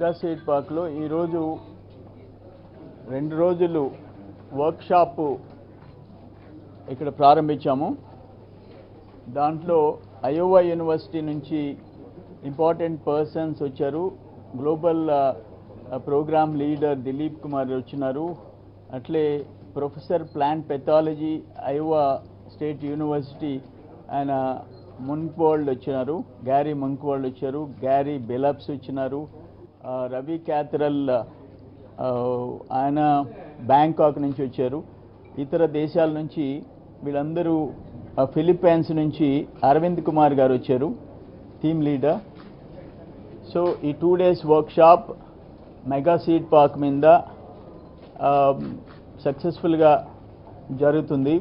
Mega seed పార్క్లో ఈరోజు రెండు రోజులు వర్క్షాప్ ఇక్కడ ప్రారంభించాము. దాంట్లో అయోవా యూనివర్సిటీ నుంచి ఇంపార్టెంట్ పర్సన్స్ వచ్చారు. Global program leader Dilip Kumar వచ్చినారు. అట్లే professor plant pathology Iowa state university ఆయన మున్క్వాల్డ్ వచ్చినారు. గ్యారీ మున్క్వాల్డ్ వచ్చారు. గ్యారీ బెలప్స్ వచ్చినారు. రవి క్యాథరల్ ఆయన బ్యాంకాక్ నుంచి వచ్చారు. ఇతర దేశాల నుంచి వీళ్ళందరూ ఫిలిప్పైన్స్ నుంచి అరవింద్ కుమార్ గారు వచ్చారు టీమ్ లీడర్. సో ఈ two days workshop mega seed park మీద సక్సెస్ఫుల్గా జరుగుతుంది.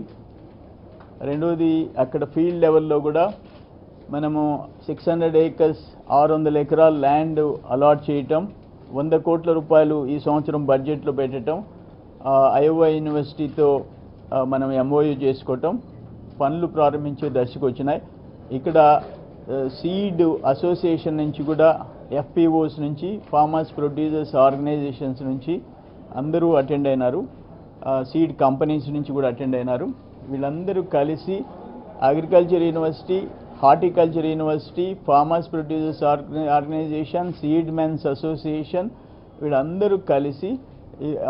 రెండోది అక్కడ ఫీల్డ్ లెవెల్లో కూడా మనము సిక్స్ హండ్రెడ్ ఏకర్స్ ఆరు వందల ఎకరాల ల్యాండ్ అలాట్ చేయటం వంద కోట్ల రూపాయలు ఈ సంవత్సరం బడ్జెట్లో పెట్టడం ఆ, అయోవా యూనివర్సిటీతో మనం ఎంఓయూ చేసుకోవటం పనులు ప్రారంభించే దశకు వచ్చినాయి. ఇక్కడ సీడ్ అసోసియేషన్ నుంచి కూడా ఎఫ్పిఓస్ నుంచి ఫార్మర్స్ ప్రొడ్యూసర్స్ ఆర్గనైజేషన్స్ నుంచి అందరూ అటెండ్ అయినారు. సీడ్ కంపెనీస్ నుంచి కూడా అటెండ్ అయినారు. వీళ్ళందరూ కలిసి agriculture university horticulture university farmers producers organisation seed men's association వీళ్ళందరూ కలిసి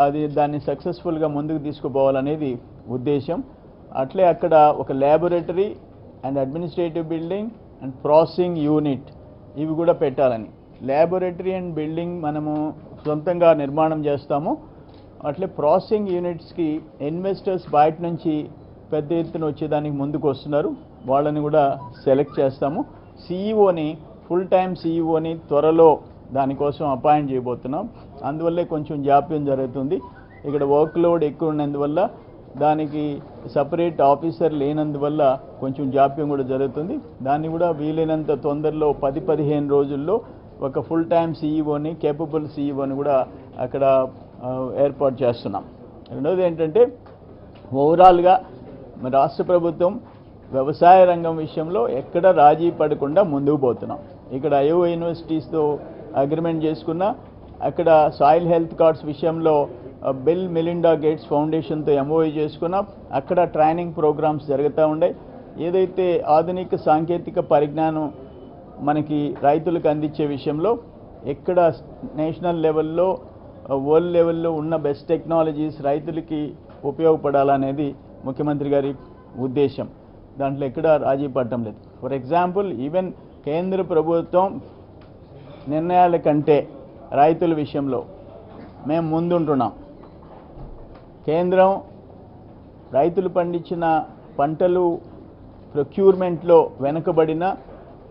అది దాన్ని సక్సెస్ఫుల్గా ముందుకు తీసుకుపోవాలనేది ఉద్దేశం. అట్లే అక్కడ ఒక laboratory and administrative building and processing unit ఇవి కూడా పెట్టాలని. ల్యాబొరేటరీ అండ్ బిల్డింగ్ మనము సొంతంగా నిర్మాణం చేస్తాము. అట్లే ప్రాసెసింగ్ యూనిట్స్కి ఇన్వెస్టర్స్ బయట నుంచి పెద్ద ఎత్తున వచ్చేదానికి ముందుకు వస్తున్నారు. వాళ్ళని కూడా సెలెక్ట్ చేస్తాము. సీఈఓని ఫుల్ టైం సీఈఓని త్వరలో దానికోసం అపాయింట్ చేయబోతున్నాం. అందువల్లే కొంచెం జాప్యం జరుగుతుంది. ఇక్కడ వర్క్ లోడ్ ఎక్కువ ఉన్నందువల్ల దానికి సపరేట్ ఆఫీసర్ లేనందువల్ల కొంచెం జాప్యం కూడా జరుగుతుంది. దాన్ని కూడా వీలైనంత తొందరలో పది పదిహేను రోజుల్లో ఒక ఫుల్ టైం సీఈఓని కేపబుల్ సీఈఓని కూడా అక్కడ ఏర్పాటు చేస్తున్నాం. రెండవది ఏంటంటే ఓవరాల్గా మన రాష్ట్ర ప్రభుత్వం వ్యవసాయ రంగం విషయంలో ఎక్కడ రాజీ పడకుండా ముందుకు పోతున్నాం. ఇక్కడ ఐఓ యూనివర్సిటీస్తో అగ్రిమెంట్ చేసుకున్నా అక్కడ సాయిల్ హెల్త్ కార్డ్స్ విషయంలో బిల్ మిలిండా గేట్స్ ఫౌండేషన్తో ఎంఓఏ చేసుకున్నాం అక్కడ ట్రైనింగ్ ప్రోగ్రామ్స్ జరుగుతూ ఉండే. ఏదైతే ఆధునిక సాంకేతిక పరిజ్ఞానం మనకి రైతులకు అందించే విషయంలో ఎక్కడ నేషనల్ లెవెల్లో వరల్డ్ లెవెల్లో ఉన్న బెస్ట్ టెక్నాలజీస్ రైతులకి ఉపయోగపడాలనేది ముఖ్యమంత్రి గారి ఉద్దేశం. దాంట్లో ఎక్కడ రాజీ పడటం లేదు. ఫర్ ఎగ్జాంపుల్ ఈవెన్ కేంద్ర ప్రభుత్వం నిర్ణయాల కంటే రైతుల విషయంలో మేము ముందుంటున్నాం. కేంద్రం రైతులు పండించిన పంటలు ప్రొక్యూర్మెంట్లో వెనుకబడిన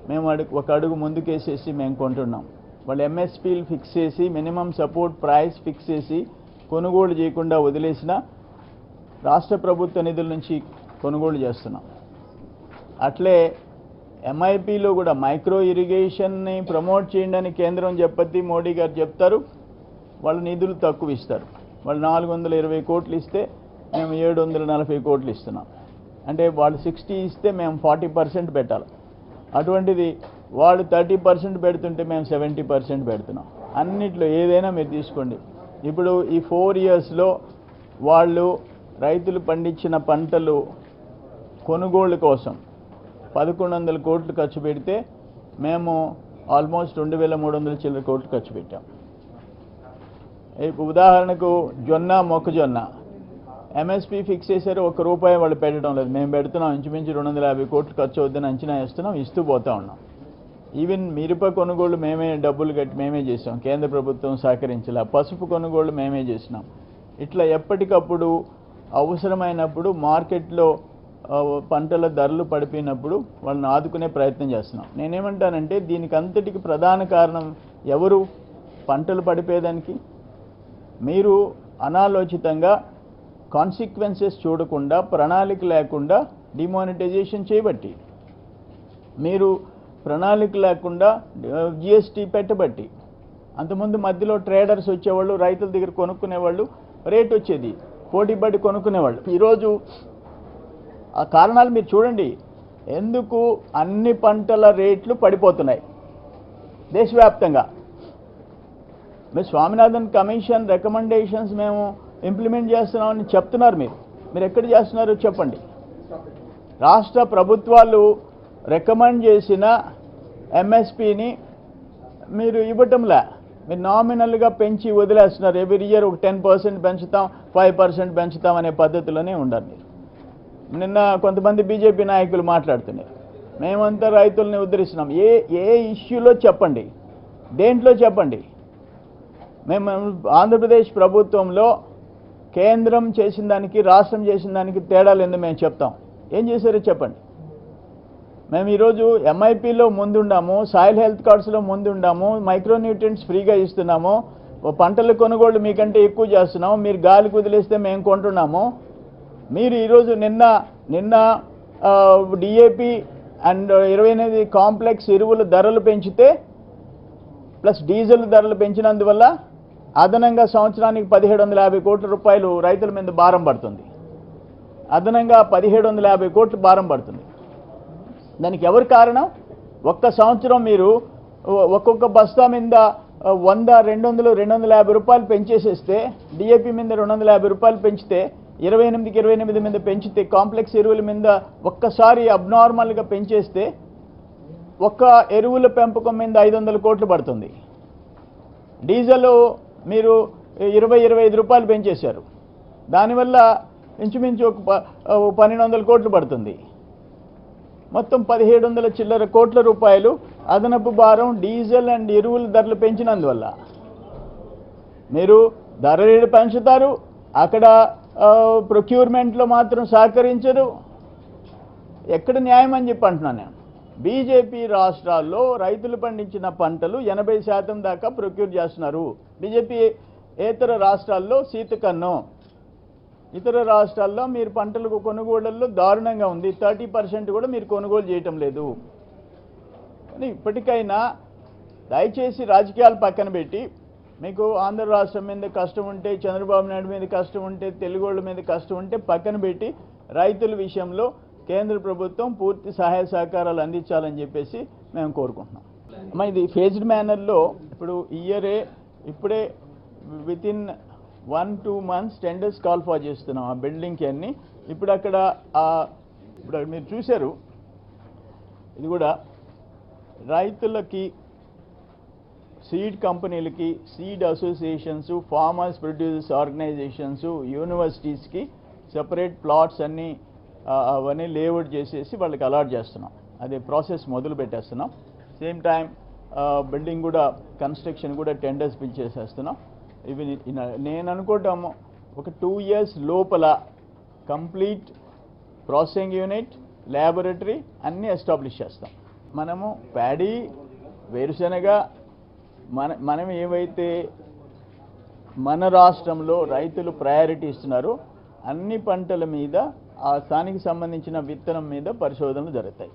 మేము అడుగు ఒక అడుగు ముందుకేసేసి మేము కొంటున్నాం. వాళ్ళు ఎంఎస్పీలు ఫిక్స్ చేసి మినిమం సపోర్ట్ ప్రైస్ ఫిక్స్ చేసి కొనుగోలు చేయకుండా వదిలేసిన రాష్ట్ర ప్రభుత్వ నిధుల నుంచి కొనుగోలు చేస్తున్నాం. అట్లే ఎంఐపిలో కూడా మైక్రో ఇరిగేషన్ని ప్రమోట్ చేయండి కేంద్రం చెప్పద్ది మోడీ గారు చెప్తారు. వాళ్ళు నిధులు తక్కువ ఇస్తారు. వాళ్ళు నాలుగు వందల ఇరవై కోట్లు ఇస్తే మేము ఏడు వందల నలభై కోట్లు ఇస్తున్నాం. అంటే వాళ్ళు సిక్స్టీ ఇస్తే మేము ఫార్టీ పర్సెంట్ పెట్టాలి. అటువంటిది వాళ్ళు థర్టీ పర్సెంట్ పెడుతుంటే మేము సెవెంటీ పర్సెంట్ పెడుతున్నాం. అన్నిట్లో ఏదైనా మీరు తీసుకోండి. ఇప్పుడు ఈ ఫోర్ ఇయర్స్లో వాళ్ళు రైతులు పండించిన పంటలు కొనుగోళ్ళ కోసం పదకొండు వందల కోట్లు ఖర్చు పెడితే మేము ఆల్మోస్ట్ రెండు వేల మూడు వందల చిల్లర కోట్లు ఖర్చు పెట్టాం. ఇప్పుడు ఉదాహరణకు జొన్న మొక్కజొన్న ఎంఎస్పి ఫిక్స్ చేశారు ఒక రూపాయి వాళ్ళు పెట్టడం లేదు. మేము పెడుతున్నాం ఇంచుమించు రెండు వందల యాభై కోట్లు ఖర్చు అవుద్దని అంచనా వేస్తున్నాం ఇస్తూ పోతా ఉన్నాం. ఈవెన్ మిరప కొనుగోళ్ళు మేమే డబ్బులు కట్టి మేమే చేసాం కేంద్ర ప్రభుత్వం సహకరించలే. పసుపు కొనుగోలు మేమే చేసినాం ఇట్లా ఎప్పటికప్పుడు అవసరమైనప్పుడు మార్కెట్లో పంటల ధరలు పడిపోయినప్పుడు వాళ్ళని ఆదుకునే ప్రయత్నం చేస్తున్నాం. నేనేమంటానంటే దీనికి అంతటికి ప్రధాన కారణం ఎవరు? పంటలు పడిపోయేదానికి? మీరు అనాలోచితంగా కాన్సిక్వెన్సెస్ చూడకుండా ప్రణాళిక లేకుండా డిమానిటైజేషన్ చేయబట్టి మీరు ప్రణాళిక లేకుండా జిఎస్టీ పెట్టబట్టి అంతకుముందు మధ్యలో ట్రేడర్స్ వచ్చేవాళ్ళు రైతుల దగ్గర కొనుక్కునేవాళ్ళు రేట్ వచ్చేది పోటీపడి కొనుక్కునేవాళ్ళు. ఈరోజు ఆ కారణాలు మీరు చూడండి. ఎందుకు అన్ని పంటల రేట్లు పడిపోతున్నాయి? దేశవ్యాప్తంగా. మీరు స్వామినాథన్ కమిషన్ రికమెండేషన్స్ మేము ఇంప్లిమెంట్ చేస్తున్నామని చెప్తున్నారు మీరు. మీరు ఎక్కడ చేస్తున్నారు చెప్పండి. రాష్ట్ర ప్రభుత్వాలు రికమెండ్ చేసిన ఎంఎస్పిని మీరు ఇవ్వటంలే. మీరు నామినల్గా పెంచి వదిలేస్తున్నారు. ఎవ్రీ ఇయర్ ఒక టెన్ పర్సెంట్ పెంచుతాం ఫైవ్ పర్సెంట్ పెంచుతాం అనే పద్ధతిలోనే ఉండాలి మీరు. నిన్న కొంతమంది బీజేపీ నాయకులు మాట్లాడుతున్నారు. మేమంతా రైతుల్ని ఉద్ధరిస్తున్నాం. ఏ ఏ ఇష్యూలో చెప్పండి. దేంట్లో చెప్పండి. మేము ఆంధ్రప్రదేశ్ ప్రభుత్వంలో కేంద్రం చేసిన దానికి రాష్ట్రం చేసిన దానికి తేడాలు ఎందుకు మేము చెప్తాం. ఏం చేశారో చెప్పండి. మేము ఈరోజు ఎంఐపిలో ముందుండాము సాయిల్ హెల్త్ కార్డ్స్లో ముందుండాము మైక్రోన్యూట్రియంట్స్ ఫ్రీగా ఇస్తున్నాము. పంటల కొనుగోళ్ళు మీకంటే ఎక్కువ చేస్తున్నాము. మీరు గాలి కుదిలేస్తే మేము కొంటున్నాము. మీరు ఈరోజు నిన్న నిన్న డిఏపి అండ్ ఇరవై ఎనిమిది కాంప్లెక్స్ ఎరువుల ధరలు పెంచితే ప్లస్ డీజిల్ ధరలు పెంచినందువల్ల అదనంగా సంవత్సరానికి పదిహేడు వందల యాభై కోట్ల రూపాయలు రైతుల మీద భారం పడుతుంది. అదనంగా పదిహేడు వందల యాభై కోట్లు భారం పడుతుంది. దానికి ఎవరు కారణం? ఒక్క సంవత్సరం మీరు ఒక్కొక్క బస్తా మీద వంద రెండు వందలు రెండు వందల యాభై రూపాయలు పెంచేసేస్తే డిఏపి మీద రెండు వందల యాభై రూపాయలు పెంచితే ఇరవై ఎనిమిదికి ఇరవై ఎనిమిది మీద పెంచితే కాంప్లెక్స్ ఎరువుల మీద ఒక్కసారి అబ్నార్మల్గా పెంచేస్తే ఒక్క ఎరువుల పెంపకం మీద ఐదు వందల కోట్లు పడుతుంది. డీజిల్ మీరు ఇరవై ఇరవై ఐదు రూపాయలు పెంచేశారు. దానివల్ల ఇంచుమించు ఒక ప- పన్నెండు వందల కోట్లు పడుతుంది. మొత్తం పదిహేడు వందల చిల్లర కోట్ల రూపాయలు అదనపు భారం డీజిల్ అండ్ ఎరువుల ధరలు పెంచినందువల్ల. మీరు ధర రేటు పెంచుతారు అక్కడ ప్రొక్యూర్మెంట్లో మాత్రం సహకరించరు. ఎక్కడ న్యాయం అని చెప్పి అంటున్నాను నేను. బీజేపీ రాష్ట్రాల్లో రైతులు పండించిన పంటలు ఎనభై శాతం దాకా ప్రొక్యూర్ చేస్తున్నారు. బీజేపీ ఇతర రాష్ట్రాల్లో సీతకన్ను ఇతర రాష్ట్రాల్లో మీరు పంటలకు కొనుగోళ్ళలో దారుణంగా ఉంది. థర్టీ పర్సెంట్ కూడా మీరు కొనుగోలు చేయటం లేదు. కానీ ఇప్పటికైనా దయచేసి రాజకీయాలు పక్కన పెట్టి మీకు ఆంధ్ర రాష్ట్రం మీద కష్టం ఉంటే చంద్రబాబు నాయుడు మీద కష్టం ఉంటే తెలుగోళ్ళ మీద కష్టం ఉంటే పక్కన పెట్టి రైతుల విషయంలో కేంద్ర ప్రభుత్వం పూర్తి సహాయ సహకారాలు అందించాలని చెప్పేసి మేము కోరుకుంటున్నాం. అమ్మా ఇది ఫేజ్డ్ మేనర్లో ఇప్పుడు ఇయరే ఇప్పుడే within one two months tenders call for చేస్తున్నాం ఆ బిల్డింగ్కి అన్ని. ఇప్పుడు అక్కడ ఇప్పుడు మీరు చూశారు ఇది కూడా రైతులకి సీడ్ కంపెనీలకి seed associations farmers producers organisations యూనివర్సిటీస్కి separate plots అన్నీ అవన్నీ లేఅవుట్ చేసేసి వాళ్ళకి అలాట్ చేస్తున్నాం. అదే ప్రాసెస్ మొదలు పెట్టేస్తున్నాం. సేమ్ టైం బిల్డింగ్ కూడా కన్స్ట్రక్షన్ కూడా టెండర్స్ పిలిచేసేస్తున్నాం ఇవి నేను అనుకోవటం ఒక టూ ఇయర్స్ లోపల కంప్లీట్ ప్రాసెసింగ్ యూనిట్ ల్యాబొరేటరీ అన్నీ ఎస్టాబ్లిష్ చేస్తాం. మనము ప్యాడీ వేరుశనగ మన మనం ఏవైతే మన రాష్ట్రంలో రైతులు ప్రయారిటీ ఇస్తున్నారో అన్ని పంటల మీద ఆ స్థానికి సంబంధించిన విత్తనం మీద పరిశోధనలు జరుగుతాయి.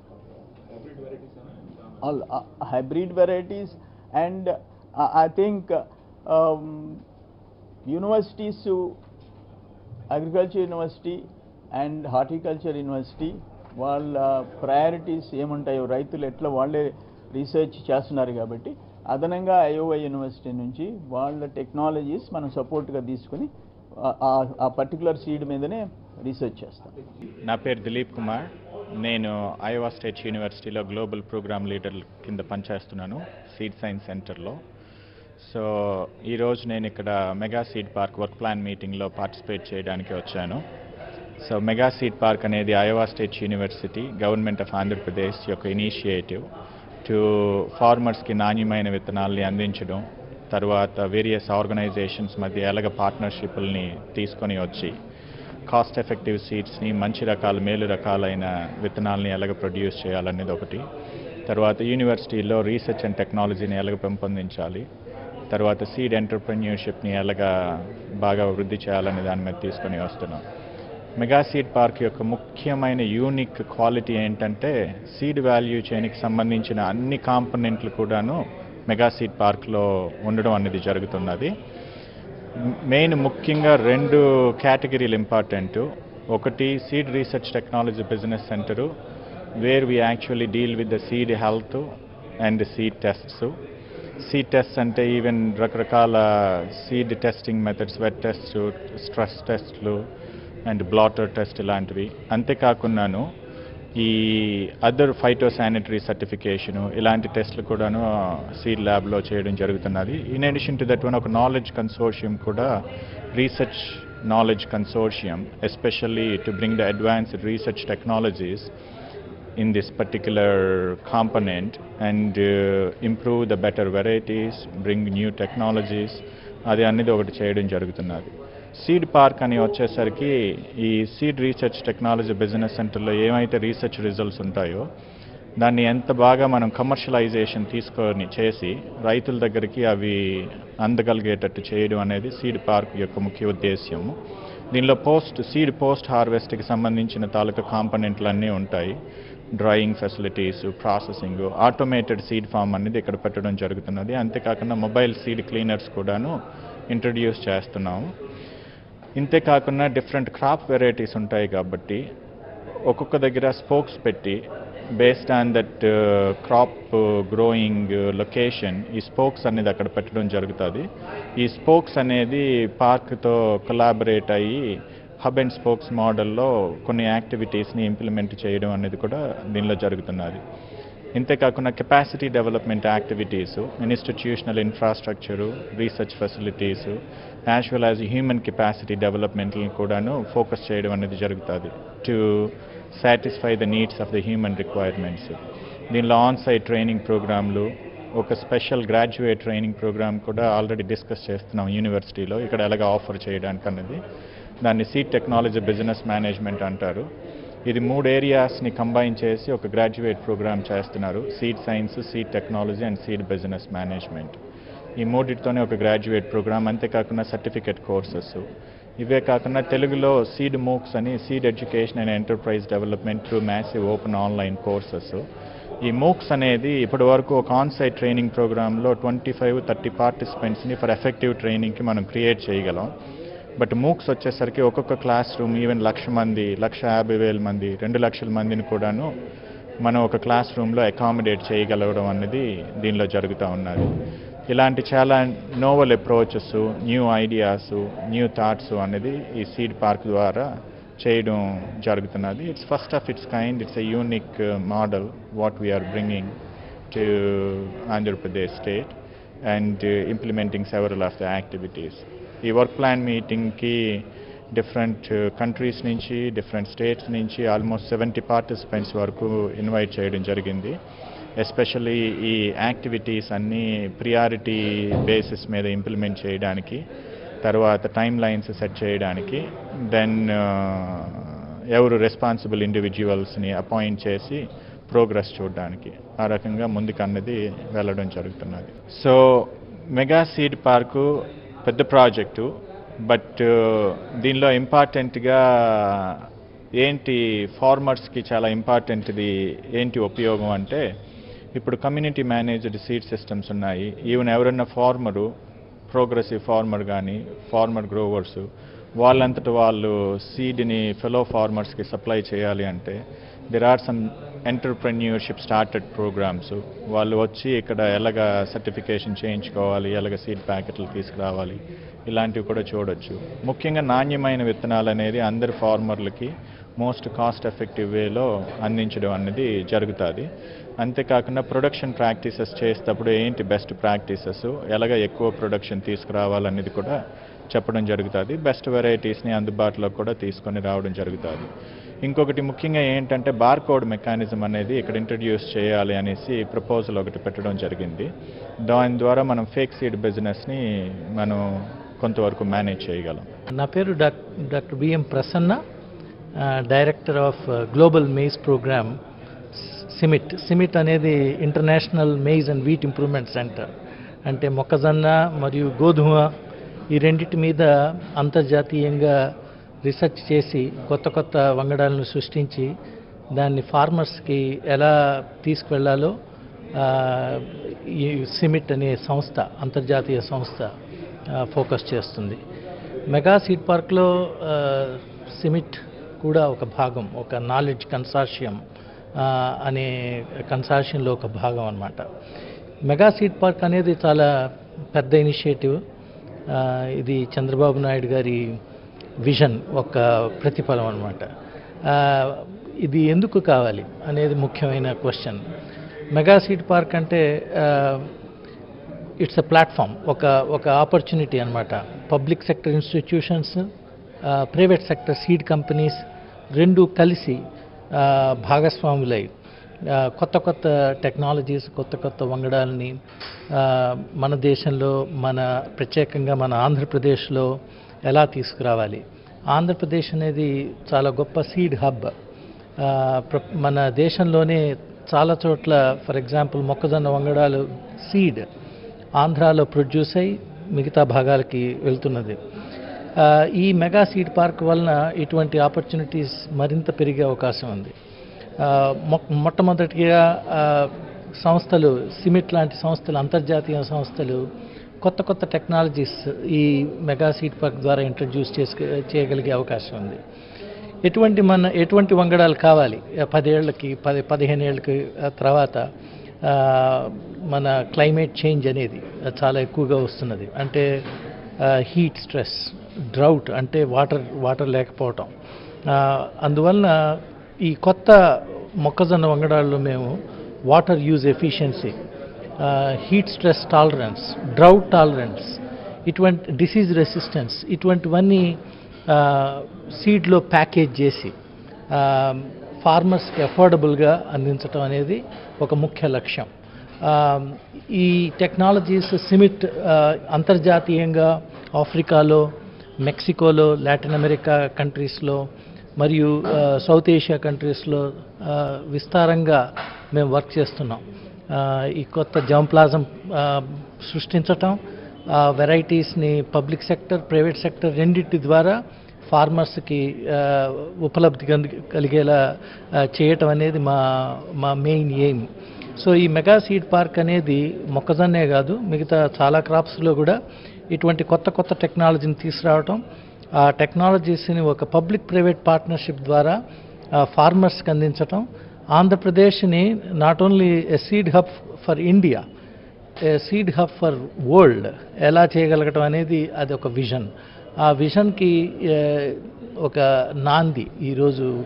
Hybrid varieties and I think universities agriculture university and horticulture university వాళ్ళ ప్రయారిటీస్ ఏముంటాయో రైతులు ఎట్లా వాళ్ళే రీసెర్చ్ చేస్తున్నారు కాబట్టి అదనంగా ఐఓఐ యూనివర్సిటీ నుంచి వాళ్ళ టెక్నాలజీస్ మనం సపోర్ట్గా తీసుకుని ఆ- పర్టికులర్ సీడ్ మీదనే రీసెర్చ్ చేస్తాం. నా పేరు దిలీప్ కుమార్. నేను ఐవా స్టేట్ యూనివర్సిటీలో గ్లోబల్ ప్రోగ్రామ్ లీడర్ కింద పనిచేస్తున్నాను సీడ్ సైన్స్ సెంటర్లో సో ఈరోజు నేను ఇక్కడ mega seed park work plan మీటింగ్లో పార్టిసిపేట్ చేయడానికి వచ్చాను. సో మెగా సీడ్ పార్క్ అనేది Iowa state university government of Andhra Pradesh యొక్క ఇనిషియేటివ్ టు ఫార్మర్స్కి నాణ్యమైన విత్తనాల్ని అందించడం తర్వాత వేరియస్ ఆర్గనైజేషన్స్ మధ్య ఎలాగ పార్ట్నర్షిప్లని తీసుకొని వచ్చి కాస్ట్ ఎఫెక్టివ్ సీడ్స్ని మంచి రకాల మేలు రకాలైన విత్తనాలని ఎలాగ ప్రొడ్యూస్ చేయాలనేది ఒకటి. తర్వాత యూనివర్సిటీలో రీసెర్చ్ అండ్ టెక్నాలజీని ఎలాగ పెంపొందించాలి. తర్వాత సీడ్ ఎంటర్ప్రెన్యూర్షిప్ని ఎలాగ బాగా వృద్ధి చేయాలనే దాని మీద తీసుకొని వస్తున్నాం. మెగా సీడ్ పార్క్ యొక్క ముఖ్యమైన యూనిక్ క్వాలిటీ ఏంటంటే సీడ్ వాల్యూ చైన్కి సంబంధించిన అన్ని కాంపనెంట్లు కూడాను మెగా సీడ్ పార్క్లో ఉండడం అనేది జరుగుతున్నది. మెయిన్ ముఖ్యంగా రెండు కేటగిరీలు ఇంపార్టెంట్. ఒకటి seed research technology business centre where we actually deal with the seed health and seed tests. Seed test అంటే ఈవెన్ రకరకాల seed testing methods wet test stress టెస్ట్లు అండ్ బ్లాటర్ టెస్ట్ ఇలాంటివి. అంతేకాకున్నాను ఈ అదర్ ఫైటో శానిటరీ సర్టిఫికేషను ఇలాంటి టెస్ట్లు కూడాను seed ల్యాబ్లో చేయడం జరుగుతున్నది. In addition to that one ఒక నాలెడ్జ్ కన్సోర్షియం కూడా research knowledge consortium especially to bring the advanced research technologies in this particular component and uh, improve the better varieties, bring new technologies అది అనేది ఒకటి చేయడం జరుగుతున్నది. సీడ్ పార్క్ అని వచ్చేసరికి ఈ సీడ్ రీసెర్చ్ టెక్నాలజీ బిజినెస్ సెంటర్లో ఏమైతే రీసెర్చ్ రిజల్ట్స్ ఉంటాయో దాన్ని ఎంత బాగా మనం కమర్షియలైజేషన్ తీసుకొని చేసి రైతుల దగ్గరికి అవి అందగలిగేటట్టు చేయడం అనేది సీడ్ పార్క్ యొక్క ముఖ్య ఉద్దేశ్యము. దీనిలో పోస్ట్ సీడ్ పోస్ట్ హార్వెస్ట్కి సంబంధించిన తాలూకా కాంపనెంట్లు అన్నీ ఉంటాయి. Drying facilities processing automated seed farm అనేది ఇక్కడ పెట్టడం జరుగుతున్నది. అంతేకాకుండా మొబైల్ సీడ్ క్లీనర్స్ కూడాను ఇంట్రడ్యూస్ చేస్తున్నాము. ఇంతేకాకుండా డిఫరెంట్ క్రాప్ వెరైటీస్ ఉంటాయి కాబట్టి ఒక్కొక్క దగ్గర స్పోక్స్ పెట్టి based on that crop growing location ఈ స్పోక్స్ అనేది అక్కడ పెట్టడం జరుగుతుంది. ఈ స్పోక్స్ అనేది పార్క్తో కొలాబరేట్ అయ్యి హబ్ అండ్ స్పోక్స్ మోడల్లో కొన్ని యాక్టివిటీస్ని ఇంప్లిమెంట్ చేయడం అనేది కూడా దీనిలో జరుగుతున్నది. ఇంతేకాకుండా capacity development activities institutional infrastructure research facilities as well as human capacity డెవలప్మెంట్ని కూడాను ఫోకస్ చేయడం అనేది జరుగుతుంది to satisfy the needs of the human requirements దీనిలో ఆన్ సైట్ ట్రైనింగ్ ప్రోగ్రాంలు ఒక స్పెషల్ గ్రాడ్యుయేట్ ట్రైనింగ్ ప్రోగ్రామ్ కూడా ఆల్రెడీ డిస్కస్ చేస్తున్నాం యూనివర్సిటీలో ఇక్కడ ఎలాగ ఆఫర్ చేయడానికి అన్నది దాన్ని సీట్ టెక్నాలజీ బిజినెస్ మేనేజ్మెంట్ అంటారు. ఇది మూడు ఏరియాస్ని కంబైన్ చేసి ఒక గ్రాడ్యుయేట్ ప్రోగ్రామ్ చేస్తున్నారు. Seed science seed technology and seed business management ఈ మూడిటితోనే ఒక గ్రాడ్యుయేట్ ప్రోగ్రామ్ అంతేకాకుండా సర్టిఫికేట్ కోర్సెస్ ఇవే కాకుండా తెలుగులో సీడ్ మూక్స్ అని seed education and enterprise development through massive open online courses ఈ మూక్స్ అనేది ఇప్పటి వరకు ఒక ఆన్సైట్ ట్రైనింగ్ ప్రోగ్రాంలో ట్వంటీ ఫైవ్ థర్టీ పార్టిసిపెంట్స్ని ఫర్ ఎఫెక్టివ్ ట్రైనింగ్కి మనం క్రియేట్ చేయగలం. బట్ మూక్స్ వచ్చేసరికి ఒక్కొక్క క్లాస్ రూమ్ ఈవెన్ లక్ష మంది లక్ష యాభై వేల మంది రెండు లక్షల మందిని కూడాను మనం ఒక క్లాస్ రూమ్లో అకామిడేట్ చేయగలగడం అనేది దీనిలో జరుగుతూ ఉన్నది. ఇలాంటి చాలా novel approaches new ideas new thoughts అనేది ఈ సీడ్ పార్క్ ద్వారా చేయడం జరుగుతున్నది. It's first of its kind it's a unique model what we're bringing to Andhra Pradesh state and implementing several of the activities ఈ వర్క్ ప్లాన్ మీటింగ్కి different countries నుంచి different states నుంచి almost seventy participants వరకు invite చేయడం జరిగింది. Especially ఈ activities అన్నీ priority basis మీద ఇంప్లిమెంట్ చేయడానికి తర్వాత టైం లైన్స్ సెట్ చేయడానికి దెన్ uh, ఎవరు రెస్పాన్సిబుల్ ఇండివిజువల్స్ని అపాయింట్ చేసి ప్రోగ్రెస్ చూడడానికి. ఆ రకంగా ముందుకన్నది వెళ్ళడం జరుగుతున్నది. సో మెగా సీడ్ పార్కు పెద్ద ప్రాజెక్టు బట్ దీనిలో ఇంపార్టెంట్గా ఏంటి ఫార్మర్స్కి చాలా ఇంపార్టెంట్ది ఏంటి ఉపయోగం అంటే ఇప్పుడు కమ్యూనిటీ మేనేజ్డ్ సీడ్ సిస్టమ్స్ ఉన్నాయి. ఈవెన్ ఎవరన్నా ఫార్మరు ప్రోగ్రెసివ్ ఫార్మర్ కానీ ఫార్మర్ గ్రోవర్స్ వాళ్ళంతట వాళ్ళు సీడ్ని ఫెలో ఫార్మర్స్కి సప్లై చేయాలి అంటే there are some entrepreneurship started programmes వాళ్ళు వచ్చి ఇక్కడ ఎలాగ సర్టిఫికేషన్ చేయించుకోవాలి ఎలాగ సీడ్ ప్యాకెట్లు తీసుకురావాలి ఇలాంటివి కూడా చూడొచ్చు. ముఖ్యంగా నాణ్యమైన విత్తనాలు అనేది అందరి ఫార్మర్లకి మోస్ట్ కాస్ట్ ఎఫెక్టివ్ వేలో అందించడం అనేది జరుగుతుంది. అంతేకాకుండా ప్రొడక్షన్ ప్రాక్టీసెస్ చేసేటప్పుడు ఏంటి బెస్ట్ ప్రాక్టీసెస్ ఎలాగ ఎక్కువ ప్రొడక్షన్ తీసుకురావాలనేది కూడా చెప్పడం జరుగుతుంది. బెస్ట్ వెరైటీస్ని అందుబాటులో కూడా తీసుకొని రావడం జరుగుతుంది. ఇంకొకటి ముఖ్యంగా ఏంటంటే బార్కోడ్ మెకానిజం అనేది ఇక్కడ ఇంట్రడ్యూస్ చేయాలి అనేసి ప్రపోజల్ ఒకటి పెట్టడం జరిగింది. దాని ద్వారా మనం ఫేక్ సీడ్ బిజినెస్ని మనం కొంతవరకు మేనేజ్ చేయగలం. నా పేరు doc doctor BM Prasanna director of global maize programme CIMMYT. CIMMYT అనేది international maize and wheat improvement centre. అంటే మొక్కజొన్న మరియు గోధుమ ఈ రెండింటి మీద అంతర్జాతీయంగా రీసెర్చ్ చేసి కొత్త కొత్త వంగడాలను సృష్టించి దాన్ని ఫార్మర్స్కి ఎలా తీసుకువెళ్ళాలో ఈ సిమిట్ అనే సంస్థ అంతర్జాతీయ సంస్థ ఫోకస్ చేస్తుంది. మెగా సీడ్ పార్క్లో సిమిట్ కూడా ఒక భాగం ఒక నాలెడ్జ్ కన్సార్షియం అనే కన్సార్షియంలో ఒక భాగం అన్నమాట. మెగా సీడ్ పార్క్ అనేది చాలా పెద్ద ఇనిషియేటివ్. ఇది చంద్రబాబు నాయుడు గారి విజన్ ఒక ప్రతిఫలం అనమాట ఇది ఎందుకు కావాలి అనేది ముఖ్యమైన క్వశ్చన్. మెగా సీడ్ పార్క్ అంటే ఇట్స్ అ ప్లాట్ఫామ్ ఒక ఒక ఆపర్చునిటీ అనమాట public sector institutions private sector seed companies రెండు కలిసి భాగస్వాములై కొత్త కొత్త టెక్నాలజీస్ కొత్త కొత్త వంగడాలని మన దేశంలో మన ప్రత్యేకంగా మన ఆంధ్రప్రదేశ్లో ఎలా తీసుకురావాలి? ఆంధ్రప్రదేశ్ అనేది చాలా గొప్ప సీడ్ హబ్. మన దేశంలోనే చాలా చోట్ల ఫర్ ఎగ్జాంపుల్ మొక్కజొన్న వంగడాలు సీడ్ ఆంధ్రాలో ప్రొడ్యూస్ అయి మిగతా భాగాలకి వెళ్తున్నది. ఈ మెగా సీడ్ పార్క్ వలన ఇటువంటి ఆపర్చునిటీస్ మరింత పెరిగే అవకాశం ఉంది. మొ- మొట్టమొదటిగా సంస్థలు సిమిట్ లాంటి సంస్థలు అంతర్జాతీయ సంస్థలు కొత్త కొత్త టెక్నాలజీస్ ఈ మెగా సీట్ పార్క్ ద్వారా ఇంట్రడ్యూస్ చేసుకు చేయగలిగే అవకాశం ఉంది. ఎటువంటి మన ఎటువంటి వంగడాలు కావాలి? పదేళ్ళకి పదేళ్ళకి పది పదిహేను ఏళ్ళకి తర్వాత మన క్లైమేట్ చేంజ్ అనేది చాలా ఎక్కువగా వస్తున్నది. అంటే హీట్ స్ట్రెస్ డ్రౌట్ అంటే వాటర్ వాటర్ లేకపోవటం. అందువలన ఈ కొత్త మొక్కజొన్న వంగడాల్లో మేము water use efficiency heat stress tolerance drought tolerance ఇటువంటి డిసీజ్ రెసిస్టెన్స్ ఇటువంటివన్నీ సీడ్లో ప్యాకేజ్ చేసి ఫార్మర్స్కి అఫోర్డబుల్గా అందించడం అనేది ఒక ముఖ్య లక్ష్యం. ఈ టెక్నాలజీస్ సిమిట్ అంతర్జాతీయంగా ఆఫ్రికాలో మెక్సికోలో లాటిన్ అమెరికా కంట్రీస్లో మరియు సౌత్ ఏషియా కంట్రీస్లో విస్తారంగా మేము వర్క్ చేస్తున్నాం. ఈ కొత్త జంప్లాజం సృష్టించటం వెరైటీస్ని పబ్లిక్ సెక్టర్ ప్రైవేట్ సెక్టర్ రెండింటి ద్వారా ఫార్మర్స్కి ఉపలబ్ధి కలిగేలా చేయటం అనేది మా మా మెయిన్ ఎయిమ్. సో ఈ మెగా సీడ్ పార్క్ అనేది మొక్కజొన్నే కాదు మిగతా చాలా క్రాప్స్లో కూడా ఇటువంటి కొత్త కొత్త టెక్నాలజీని తీసుకురావటం ఆ టెక్నాలజీస్ని ఒక పబ్లిక్ ప్రైవేట్ పార్ట్నర్షిప్ ద్వారా ఫార్మర్స్కి అందించటం ఆంధ్రప్రదేశ్ని not only a seed hub for India seed hub for world ఎలా చేయగలగటం అనేది అది ఒక విజన్ ఆ విజన్కి ఒక నాంది ఈరోజు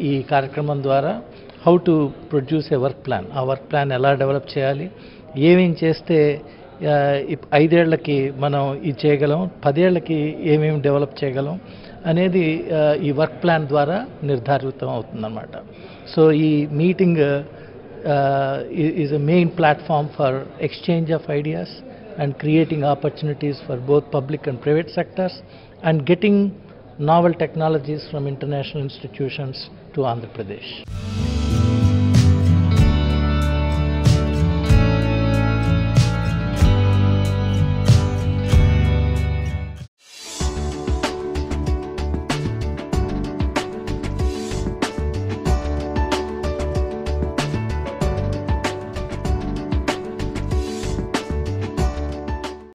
ఈ కార్యక్రమం ద్వారా how to produce a work plan ఆ వర్క్ ప్లాన్ ఎలా డెవలప్ చేయాలి? ఏమేం చేస్తే ఇప్- ఐదేళ్ళకి మనం ఇది చేయగలం? పదేళ్ళకి ఏమేమి డెవలప్ చేయగలం? అనేది ఈ వర్క్ ప్లాన్ ద్వారా నిర్ధారితం అవుతుందన్నమాట. So e meeting uh, uh, is a main platform for exchange of ideas and creating opportunities for both public and private sectors and getting novel technologies from international institutions to Andhra Pradesh.